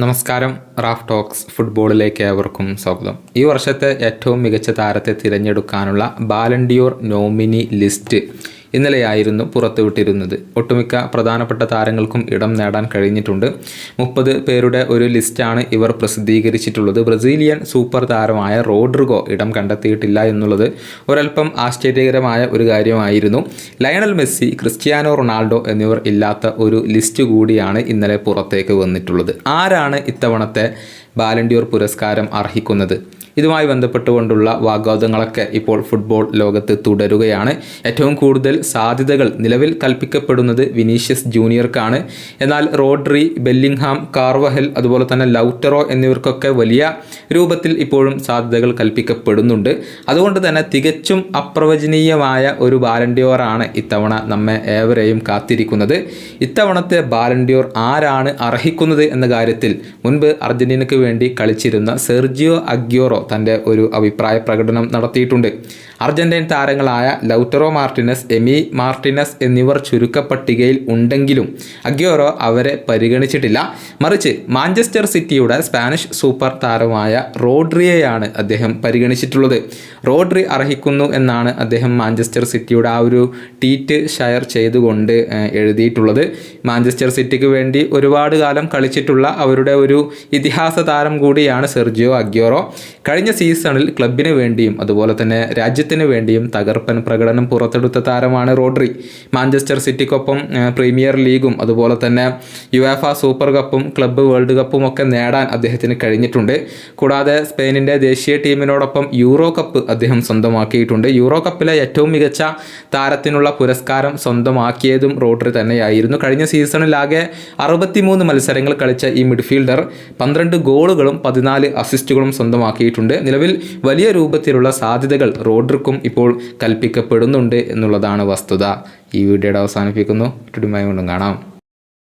നമസ്കാരം Raf talks ഫുട്ബോളിലേക്ക് ഏവർക്കും സ്വാഗതം. ഈ വർഷത്തെ ഏറ്റവും മികച്ച താരത്തെ തിരഞ്ഞെടുക്കാനുള്ള ബാലൻഡിയോർ നോമിനി ലിസ്റ്റ് ഇന്നലെയായിരുന്നു പുറത്തുവിട്ടിരുന്നത്. ഒട്ടുമിക്ക പ്രധാനപ്പെട്ട താരങ്ങൾക്കും ഇടം നേടാൻ കഴിഞ്ഞിട്ടുണ്ട്. മുപ്പത് പേരുടെ ഒരു ലിസ്റ്റാണ് ഇവർ പ്രസിദ്ധീകരിച്ചിട്ടുള്ളത്. ബ്രസീലിയൻ സൂപ്പർ താരമായ റോഡ്രിഗോ ഇടം കണ്ടെത്തിയിട്ടില്ല എന്നുള്ളത് ഒരൽപ്പം ആശ്ചര്യകരമായ ഒരു കാര്യമായിരുന്നു. ലയണൽ മെസ്സി ക്രിസ്ത്യാനോ റൊണാൾഡോ എന്നിവർ ഇല്ലാത്ത ഒരു ലിസ്റ്റ് കൂടിയാണ് ഇന്നലെ പുറത്തേക്ക് വന്നിട്ടുള്ളത്. ആരാണ് ഇത്തവണത്തെ ബാലൻഡിയോർ പുരസ്കാരം അർഹിക്കുന്നത്? ഇതുമായി ബന്ധപ്പെട്ടുകൊണ്ടുള്ള വാഗ്വാദങ്ങളൊക്കെ ഇപ്പോൾ ഫുട്ബോൾ ലോകത്ത് തുടരുകയാണ്. ഏറ്റവും കൂടുതൽ സാധ്യതകൾ നിലവിൽ കൽപ്പിക്കപ്പെടുന്നത് വിനീഷ്യസ് ജൂനിയർക്കാണ്. എന്നാൽ റോഡ്രി ബെല്ലിംഗ്ഹാം കാർവഹൽ അതുപോലെ തന്നെ ലൗറ്ററോ എന്നിവർക്കൊക്കെ വലിയ രൂപത്തിൽ ഇപ്പോഴും സാധ്യതകൾ കൽപ്പിക്കപ്പെടുന്നുണ്ട്. അതുകൊണ്ട് തന്നെ തികച്ചും അപ്രവചനീയമായ ഒരു ബാലൻഡിയോറാണ് ഇത്തവണ നമ്മെ ഏവരെയും കാത്തിരിക്കുന്നത്. ഇത്തവണത്തെ ബാലൻഡിയോർ ആരാണ് അർഹിക്കുന്നത് എന്ന കാര്യത്തിൽ മുൻപ് അർജന്റീനയ്ക്ക് വേണ്ടി കളിച്ചിരുന്ന സെർജിയോ അഗ്യോറോ തന്റെ ഒരു അഭിപ്രായ പ്രകടനം നടത്തിയിട്ടുണ്ട്. അർജന്റീൻ താരങ്ങളായ ലൗറ്ററോ മാർട്ടിനസ് എമി മാർട്ടിനസ് എന്നിവർ ചുരുക്കപ്പട്ടികയിൽ ഉണ്ടെങ്കിലും അഗ്യോറോ അവരെ പരിഗണിച്ചിട്ടില്ല. മറിച്ച് മാഞ്ചസ്റ്റർ സിറ്റിയുടെ സ്പാനിഷ് സൂപ്പർ താരമായ റോഡ്രിയെയാണ് അദ്ദേഹം പരിഗണിച്ചിട്ടുള്ളത്. റോഡ്രി അർഹിക്കുന്നു എന്നാണ് അദ്ദേഹം മാഞ്ചസ്റ്റർ സിറ്റിയുടെ ആ ഒരു ട്വീറ്റ് ഷെയർ ചെയ്തുകൊണ്ട് എഴുതിയിട്ടുള്ളത്. മാഞ്ചസ്റ്റർ സിറ്റിക്ക് വേണ്ടി ഒരുപാട് കാലം കളിച്ചിട്ടുള്ള അവരുടെ ഒരു ഇതിഹാസ താരം കൂടിയാണ് സെർജിയോ അഗ്യോറോ. കഴിഞ്ഞ സീസണിൽ ക്ലബിന് വേണ്ടിയും അതുപോലെ തന്നെ രാജ്യത്തിന് വേണ്ടിയും തകർപ്പൻ പ്രകടനം പുറത്തെടുത്ത താരമാണ് റോഡ്രി. മാഞ്ചസ്റ്റർ സിറ്റിക്കൊപ്പം പ്രീമിയർ ലീഗും അതുപോലെ തന്നെ യുവേഫ സൂപ്പർ കപ്പും ക്ലബ്ബ് വേൾഡ് കപ്പും ഒക്കെ നേടാൻ അദ്ദേഹത്തിന് കഴിഞ്ഞിട്ടുണ്ട്. കൂടാതെ സ്പെയിനിന്റെ ദേശീയ ടീമിനോടൊപ്പം യൂറോ കപ്പ് അദ്ദേഹം സ്വന്തമാക്കിയിട്ടുണ്ട്. യൂറോ കപ്പിലെ ഏറ്റവും മികച്ച താരത്തിനുള്ള പുരസ്കാരം സ്വന്തമാക്കിയതും റോഡ്രി തന്നെയായിരുന്നു. കഴിഞ്ഞ സീസണിലാകെ അറുപത്തിമൂന്ന് മത്സരങ്ങൾ കളിച്ച ഈ മിഡ്ഫീൽഡർ പന്ത്രണ്ട് ഗോളുകളും പതിനാല് അസിസ്റ്റുകളും സ്വന്തമാക്കിയിട്ടുണ്ട്. നിലവിൽ വലിയ രൂപത്തിലുള്ള സാധ്യതകൾ റോഡ്രിക്കും ഇപ്പോൾ കൽപ്പിക്കപ്പെടുന്നുണ്ട് എന്നുള്ളതാണ് വസ്തുത. ഈ വീഡിയോയുടെ അവസാനിപ്പിക്കുന്നു. ഇട്ടുമായി കൊണ്ടും കാണാം.